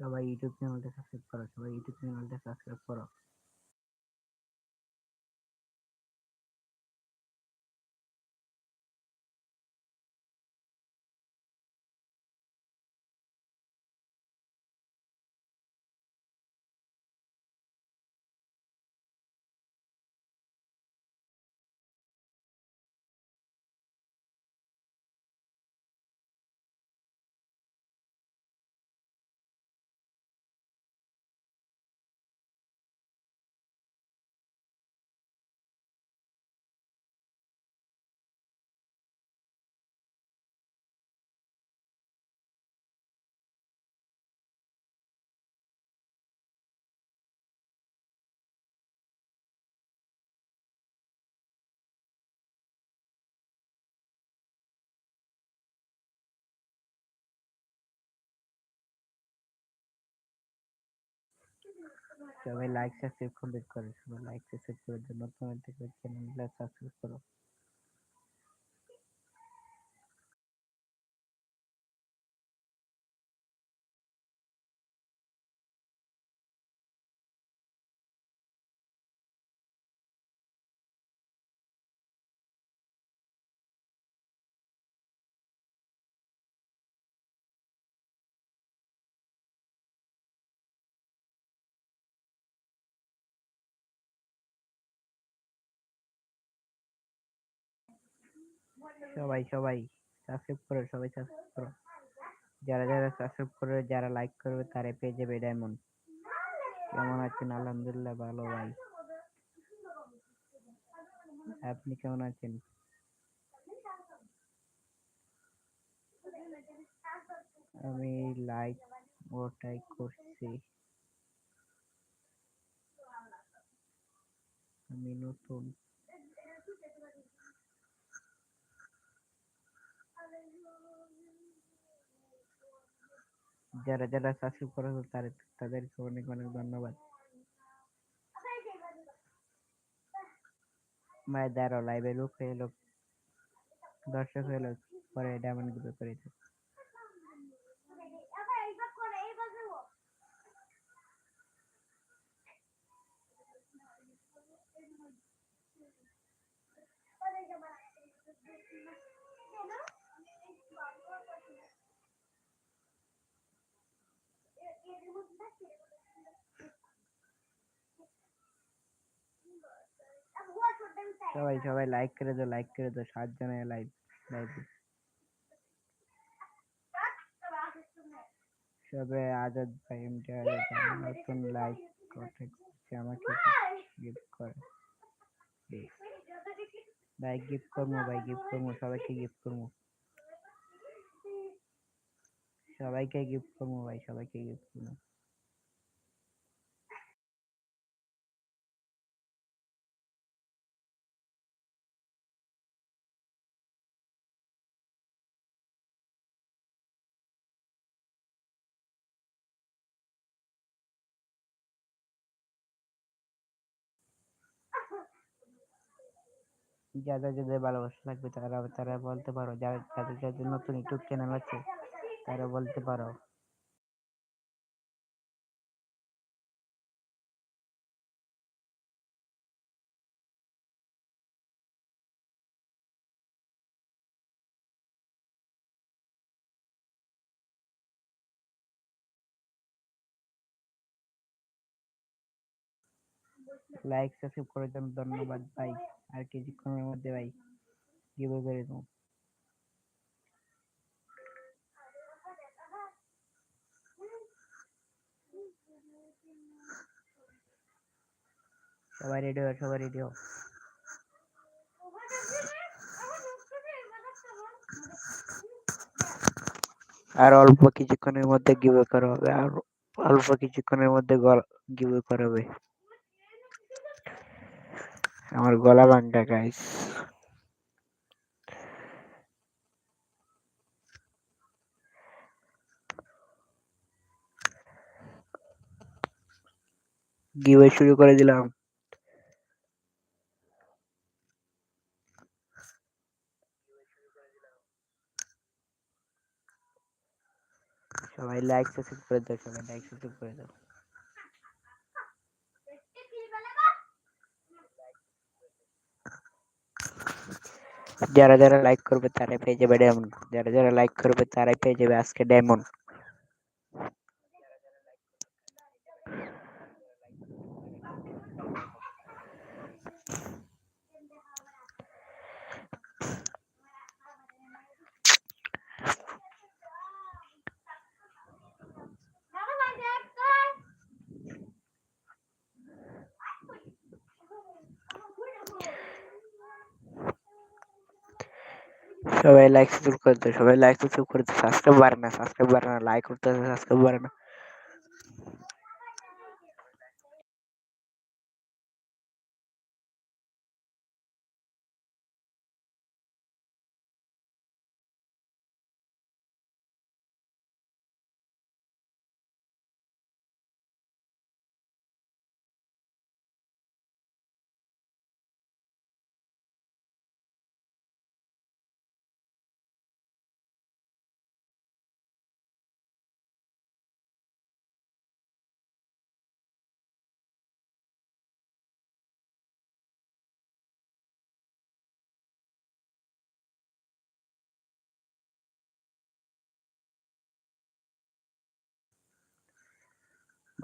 সবাই ইউটিউব চ্যানেলটা সাবস্ক্রাইব করো সবাই ইউটিউব চ্যানেলটা সাবস্ক্রাইব করো। সবাই লাইক সাবস্ক্রাইব কমপ্লিট করো, সবাই লাইক সাবস্ক্রাইব করে দাও নতুন থেকে চ্যানেলটা সাবস্ক্রাইব করো। সবাই সবাই সাবস্ক্রাইব করো, সবাই সাবস্ক্রাইব করো। যারা যারা সাবস্ক্রাইব করবে যারা লাইক করবে তারা পেয়ে যাবে ডায়মন্ড কেমন আছেন? আলহামদুলিল্লাহ ভালো ভাই। আপনি কেমন আছেন? আমি লাইক ওটাই করছি। আমি নতুন যারা যারা সাবস্ক্রাইব করেছে তাদের তাদেরকে অনেক অনেক ধন্যবাদ। মায়ের লাইভে লোক হয়ে, লোক দর্শক হয়ে, লোক পরে ডায়মন্ড সবাই সবাই লাইক করে দাও লাইক করে দাও সাত জনের লাইভ লাইভে সবে আজাদ ভাই এমটি নতুন লাইক করতে আমাকে গিফট করে। ভাই গিফট করব ভাই গিফট করব সবাইকে গিফট করব। সবাইকে গিফট করব ভাই সবাইকে গিফট করব। যাদের যাদের ভালোবাসা লাগবে তারা তারা বলতে পারো যাদের যাদের নতুন ইউটিউব চ্যানেল আছে, তারা বলতে পারো। লাইক সাবস্ক্রাইব করার জন্য ধন্যবাদ ভাই। আর কিছুক্ষণের মধ্যে ভাই গিভ করে দেবো। সবাই রেডি হও, সবাই রেডি হও। আর অল্প কিছুক্ষণের মধ্যে গিভ করা হবে। আর অল্প কিছুক্ষণের মধ্যে গিভ করা হবে। আমার গলা ভাঙ্গা গাইস গিভে শুরু করে দিলাম। সবাই লাইক সাবস্ক্রাইব করে দাও, সবাই লাইক সাবস্ক্রাইব করে দাও। যারা যারা লাইক করবে তারাই পেয়ে যাবে ডায়মন্ড যারা যারা লাইক করবে তারাই পেয়ে যাবে আজকে ডায়মন্ড সবাই লাইক সাবস্ক্রাইব করে দাও সবাই লাইক সাবস্ক্রাইব করে দাও সাবস্ক্রাইব বাড়ে না সাবস্ক্রাইব বাড়ে না লাইক করতে সাবস্ক্রাইব বাড়ে না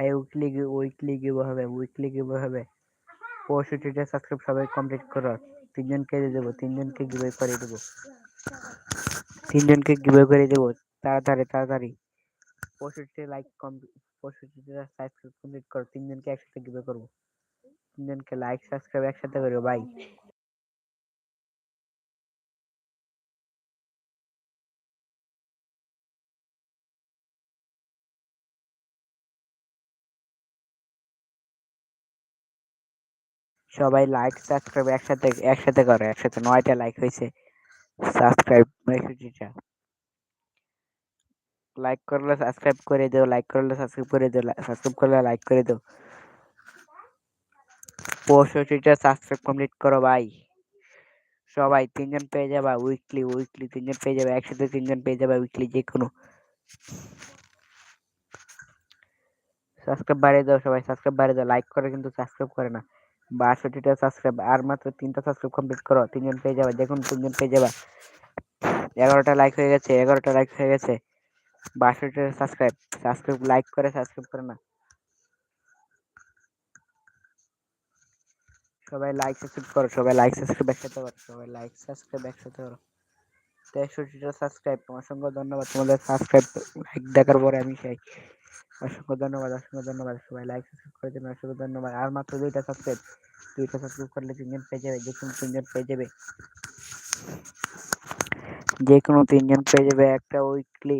ভাই উইকলি উইকলি গিভ হবে উইকলি গিভ হবে। পঁয়ষট্টিটা সাবস্ক্রাইব সবাই কমপ্লিট করো। তিনজনকে দিয়ে দেবো, তিনজনকে গিভ করে দেবো। তিনজনকে গিভ করে দেবো, তাড়াতাড়ি তাড়াতাড়ি। পঁয়ষট্টি লাইক কমপ্লিট পঁয়ষট্টিটা সাবস্ক্রাইব কমপ্লিট করো, তিনজনকে একসাথে গিভ করব। তিনজনকে লাইক সাবস্ক্রাইব একসাথে করব ভাই সবাই লাইক সাবস্ক্রাইব একসাথে একসাথে করো, একসাথে নয়টা লাইক হয়েছে। সাবস্ক্রাইব পঁয়ষট্টিটা লাইক করলে সাবস্ক্রাইব করে দিও লাইক করলে সাবস্ক্রাইব করে দিও সাবস্ক্রাইব করলে লাইক করে দিও। পঁয়ষট্টিটা সাবস্ক্রাইব কমপ্লিট করো ভাই। সবাই তিনজন পেয়ে যাবা উইকলি উইকলি তিনজন পেয়ে যাবে, একসাথে তিনজন পেয়ে যাবে উইকলি যে কোনো সাবস্ক্রাইব বাড়িয়ে দাও সবাই সাবস্ক্রাইব বাড়িয়ে দাও। লাইক করে কিন্তু সাবস্ক্রাইব করে না। বাষট্টিটা সাবস্ক্রাইব আর মাত্র তিনটা সাবস্ক্রাইব কমপ্লিট করো, তিনজন পেয়ে যাবে, দেখুন তিনজন পেয়ে যাবে। এগারোটা লাইক হয়ে গেছে, এগারোটা লাইক হয়ে গেছে। বাষট্টিটা সাবস্ক্রাইব সাবস্ক্রাইব লাইক করে সাবস্ক্রাইব করে না সবাই লাইক সাবস্ক্রাইব করো, সবাই লাইক সাবস্ক্রাইব একসাথে করো, সবাই লাইক সাবস্ক্রাইব একসাথে করো। তেষট্টিটা সাবস্ক্রাইব অসংখ্য ধন্যবাদ তোমাদের সাবস্ক্রাইব লাইক দেখার পরে আমি চাই অসংখ্য ধন্যবাদ অসংখ্য ধন্যবাদ সবাই লাইক সাবস্ক্রাইব করে দেবেন অসংখ্য ধন্যবাদ আর মাত্র দুইটা সাবস্ক্রাইব দুইটা সাবস্ক্রাইব করলে তিনজন পেয়ে যাবে যে কোনো তিনজন পেয়ে যাবে যে কোনো তিনজন পেয়ে যাবে একটা উইকলি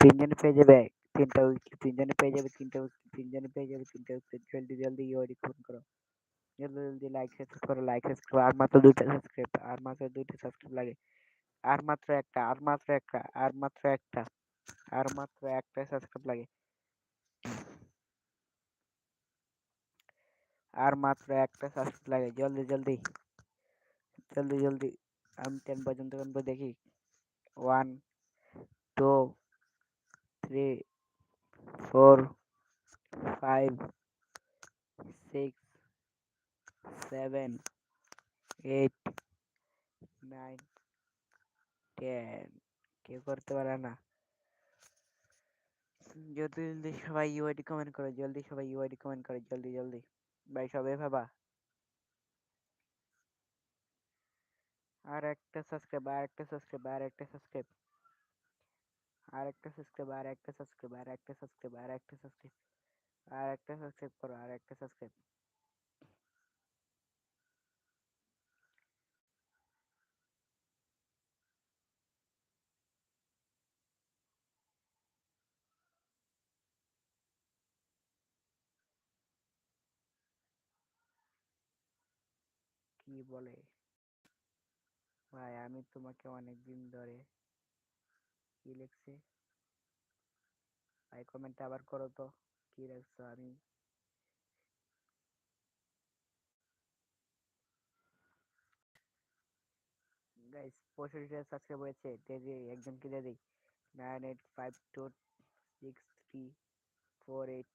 তিনজন পেয়ে যাবে তিনটা উইকলি তিনজনে পেয়ে যাবে তিনটা উইকলি তিনজনে পেয়ে যাবে তিনটা উইকলি জলদি জলদি ফোন করো জলদি জলদি লাইক সাবস্ক্রাইব করো লাইক সাবস্ক্রাইব আর মাত্র দুইটা সাবস্ক্রাইব আর মাত্র দুইটা সাবস্ক্রাইব লাগে আর মাত্র একটা আর মাত্র একটা আর মাত্র একটা আর মাত্র একটা সাবস্ক্রাইব লাগে আর মাত্র একটা সাবস্ক্রাইব লাগে জলদি জলদি জলদি জলদি আমি টেন পর্যন্ত গুনবো দেখি one two three four five six seven eight nine ten কেউ করতে পারে না। জলদি জলদি সবাই ইউআইডি কমেন্ট করো, জলদি সবাই ইউআইডি কমেন্ট করো, জলদি জলদি। ভাই, সবাই ভাবা। আর একটা সাবস্ক্রাইব আর একটা সাবস্ক্রাইব আর একটা সাবস্ক্রাইব আর একটা সাবস্ক্রাইব আর একটা সাবস্ক্রাইব আর একটা সাবস্ক্রাইব আর একটা সাবস্ক্রাইব আর একটা সাবস্ক্রাইব করো আর একটা সাবস্ক্রাইব কি বলে? ভাই, আমি তোমাকে অনেক দিন ধরে কি লিখছে? ভাই কমেন্ট আবার করো তো। কি লিখছো আমি? গাইস পঁয়ষট্টিটা সাবস্ক্রাইব হয়েছে। দিয়ে দিই একজনকে দিয়ে দিই। Nine eight five two six three four eight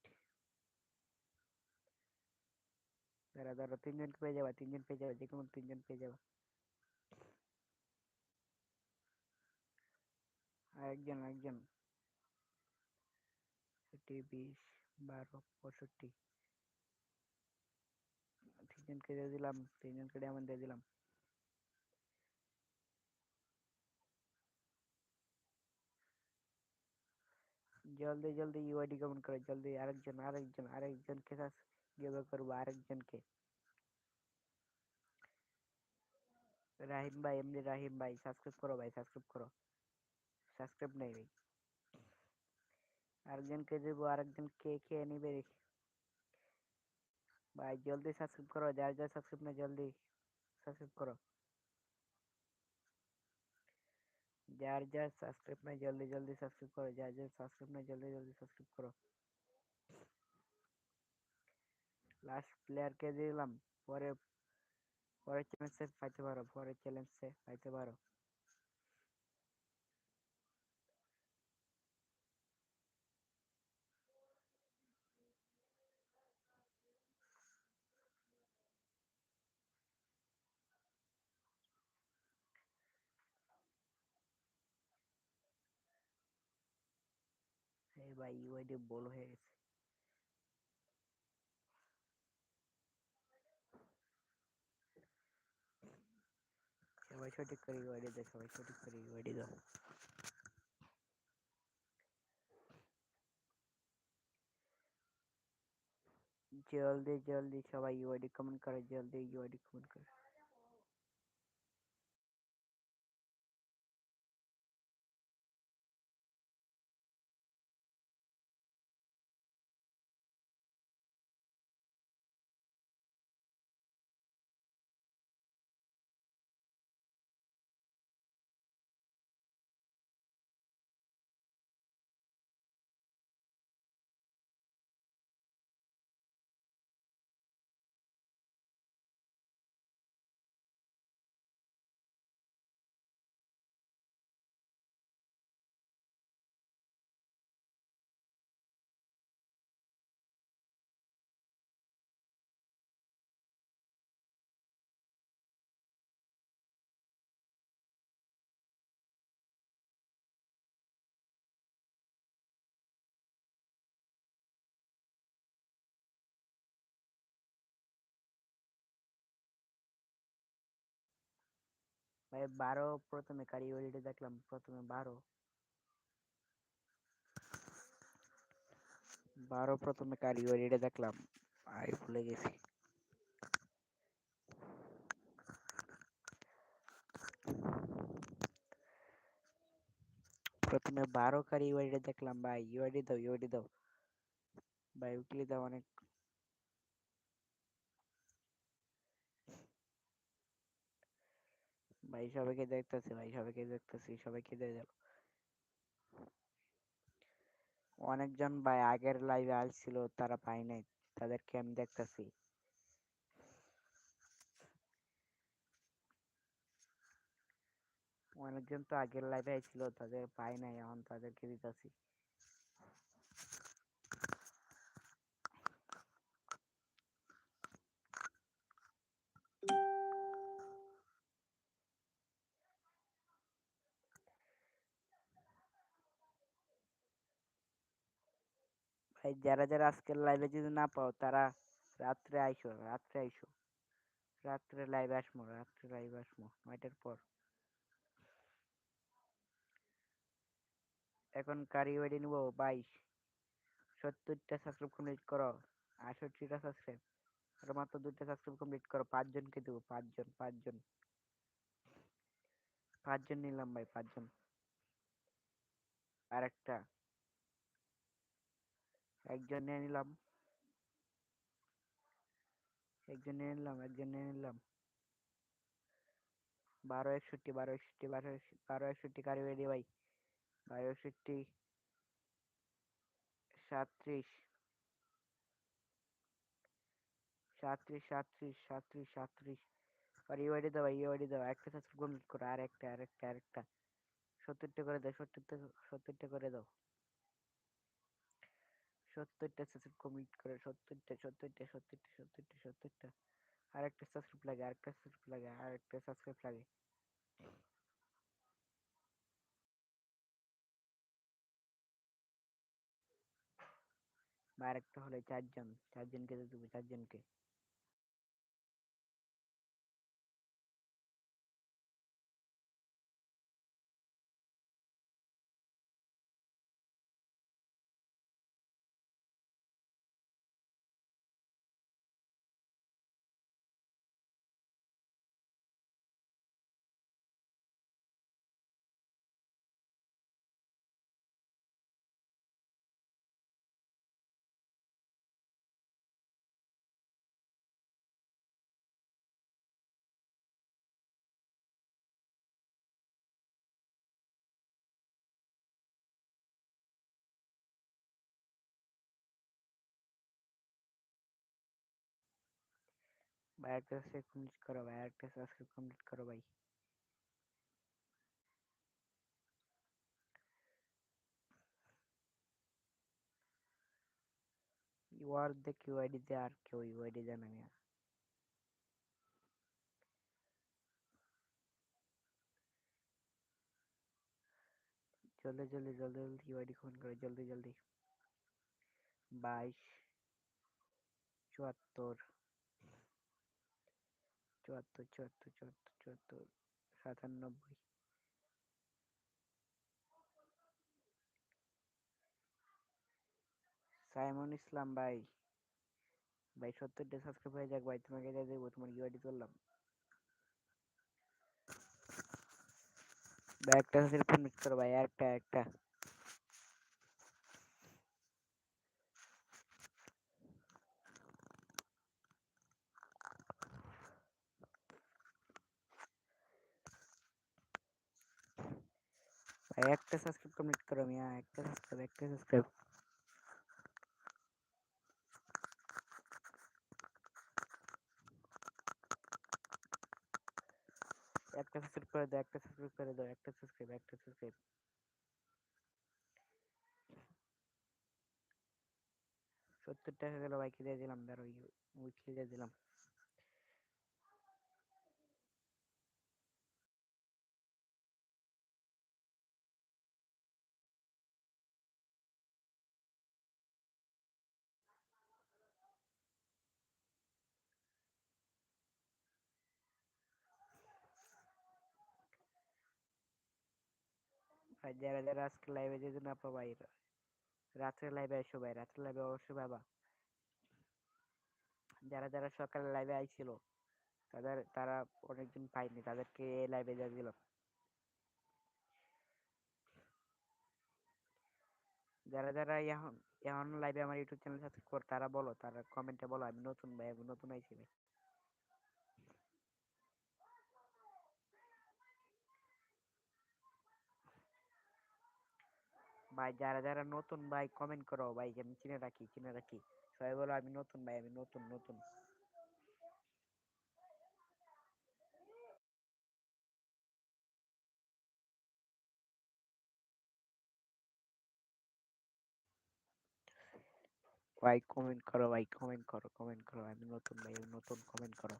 দাঁড়া দাঁড়া তিনজনকে পেয়ে যাবা তিনজন পেয়ে যাবে যে কোনো তিনজন পেয়ে যাবা আরেকজন একজন ষাটটি বিশ বারো পঁয়ষট্টি তিনজনকে দিয়ে দিলাম তিনজনকে ডায়মন্ড দিয়ে দিলাম জলদি জলদি ইউআইডি কমেন্ট করো জলদি আরেকজন আরেকজন আরেকজনকে গেবে করব আরেকজনকে রাহিম ভাই এমনি রাহিম ভাই সাবস্ক্রাইব করো ভাই সাবস্ক্রাইব করো সাবস্ক্রাইব নেই ভাই আরেকজনকে দেবো আরেকজন কে খেয়ে নিবে ভাই জলদি সাবস্ক্রাইব করো যার যার সাবস্ক্রাইব না জলদি সাবস্ক্রাইব করো যার যার সাবস্ক্রাইব নাই জলদি জলদি সাবস্ক্রাইব করো যার যার সাবস্ক্রাইব নাই জলদি জলদি সাবস্ক্রাইব করো লাস্ট প্লেয়ারকে দিলাম পরে পরের চ্যালেঞ্জে পাইতে পারো পরের চ্যালেঞ্জে পাইতে পারো ভাই ইউআইডি বল হয়ে গেছে সবাই সঠিক করে ইউআইডি দাও সবাই সঠিক করে ইউআইডি দাও জলদি জলদি সবাই ইউআইডি কমেন্ট করে ভাই বারো প্রথমে কারি দেখলাম, প্রথমে বারো। বারো প্রথমে কারি ইউআইডি দেখলাম আই ভুলে গেছি। প্রথমে বারো কারি দেখলাম, ভাই, ইউআইডি দাও ইউআইডি দাও। ভাই, উকলি দাও অনেক। ভাই, সবাইকে দেখতেছি ভাই, সবাইকে দেখতেছি সবাইকে দিয়ে দাও অনেকজন ভাই আগের লাইভে আসছিল, তারা পাই নাই, তাদেরকে আমি দেখতেছি। অনেকজন তো আগের লাইভে আইছিল তাদের পাই নাই, এখন তাদেরকে দিতেছি। ভাই যারা যারা আজকের লাইভে যদি না পাও, তারা রাত্রে আইসো রাত্রে আইসো। রাত্রে লাইভে আসমো, রাত্রে লাইভে আসমো, নয়টার পর। এখন কারি ওয়েডি নিবো, বাইশ। সত্তরটা সাবস্ক্রাইব কমপ্লিট করো আষট্টিটা সাবস্ক্রাইব আর মাত্র দুইটা সাবস্ক্রাইব কমপ্লিট করো, পাঁচজনকে দেবো, পাঁচজন পাঁচজন। পাঁচজন নিলাম ভাই, পাঁচজন। আর একটা একজন নিয়ে নিলাম। একজন নিয়ে নিলাম, একজন নিয়ে নিলাম। বারো একষট্টি বারো একষট্টি, বারো বারো একষট্টি কারি রেডি ভাই। বারো একষট্টি সাতত্রিশ সাতত্রিশ সাতত্রিশ সাতত্রিশ সাতত্রিশ আর ইউআইডি দাও ইউআইডি দাও। একটা সাবস্ক্রাইব কমপ্লিট করো, আর একটা আর একটা আর একটা। সত্তরটা করে দাও, সত্তরটা সত্তরটা করে দাও। সত্তরটা সাবস্ক্রাইব কমিট করে, সত্তরটা সত্তরটা সত্তরটা সত্তরটা সত্তরটা। আরেকটা সাবস্ক্রাইব লাগে আর একটা সাবস্ক্রাইব লাগে আর একটা সাবস্ক্রাইব লাগে। আর একটা হলে চারজন, চারজনকে দেবো, চারজনকে। ভাই একটা সাবস্ক্রাইব কমপ্লিট করো ভাই আরেকটা সাবস্ক্রাইব কমপ্লিট করো ভাই You are the QID তে আর কেউ UID দেয় না মিয়া জলদি জলদি জলদি জলদি ইউআইডি খুন করে জলদি জলদি বাইশ চুয়াত্তর চুয়াত্তর চুয়াত্তর চুয়াত্তর, সাতানব্বই। সাইমন ইসলাম ভাই ভাই সত্তরটা সাবস্ক্রাইব হয়ে যাক ভাই, তোমাকে দিয়ে দেবো, তোমার ইউআইডি করলাম ভাই, একটা সাবস্ক্রাইব কমপ্লিট করো ভাই, একটা একটা। একটা সাবস্ক্রাইব কমপ্লিট করো, মিয়া, একটা সাবস্ক্রাইব একটা সাবস্ক্রাইব একটা সাবস্ক্রাইব করে দাও, একটা সাবস্ক্রাইব করে দাও, একটা সাবস্ক্রাইব একটা সাবস্ক্রাইব সত্তর টাকা গেল বাইকে দিয়ে দিলাম ধরো উইকলি দিয়ে দিলাম। ভাই যারা যারা আজকে লাইভে যেতে রাত্রে লাইভে এসো ভাই, রাত্রে লাইভে অবশ্যই পাবা যারা যারা সকালে লাইভে আইছিল, তাদের, তারা অনেকদিন পাইনি, তাদেরকে এই লাইভে দিয়ে দিলাম। যারা যারা এখন এখন লাইভে আমার ইউটিউব চ্যানেল সাবস্ক্রাইব কর, তারা বলো, তারা কমেন্টে বলো, আমি নতুন ভাই, আমি নতুন আইছি ভাই। ভাই, যারা যারা নতুন ভাই কমেন্ট করো। ভাই আমি চিনে রাখি চিনে রাখি। সবাই বলো, আমি নতুন ভাই, আমি নতুন নতুন। ভাই কমেন্ট করো, ভাই কমেন্ট করো কমেন্ট করো। আমি নতুন ভাই নতুন কমেন্ট করো।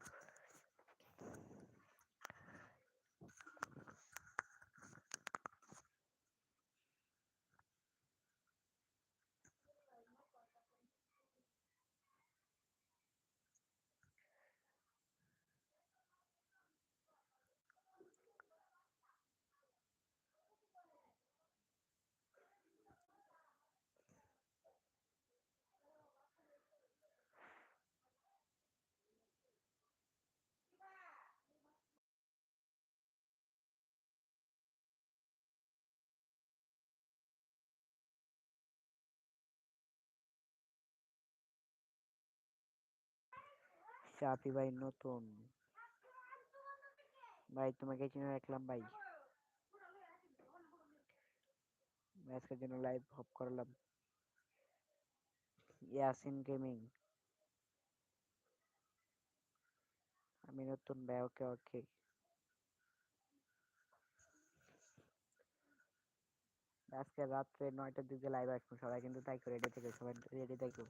চাপি ভাই নতুন। ভাই, তোমাকে চিনে রাখলাম ভাই। আজকের জন্য লাইভ অফ করলাম। ইয়াসিন গেমিং আমি নতুন ভাই, ওকে ওকে। আজকে রাত্রে নয়টার দিকে লাইভ আসব সবাই, কিন্তু তাই করে রেডি থেকে, সবাই রেডি থাকো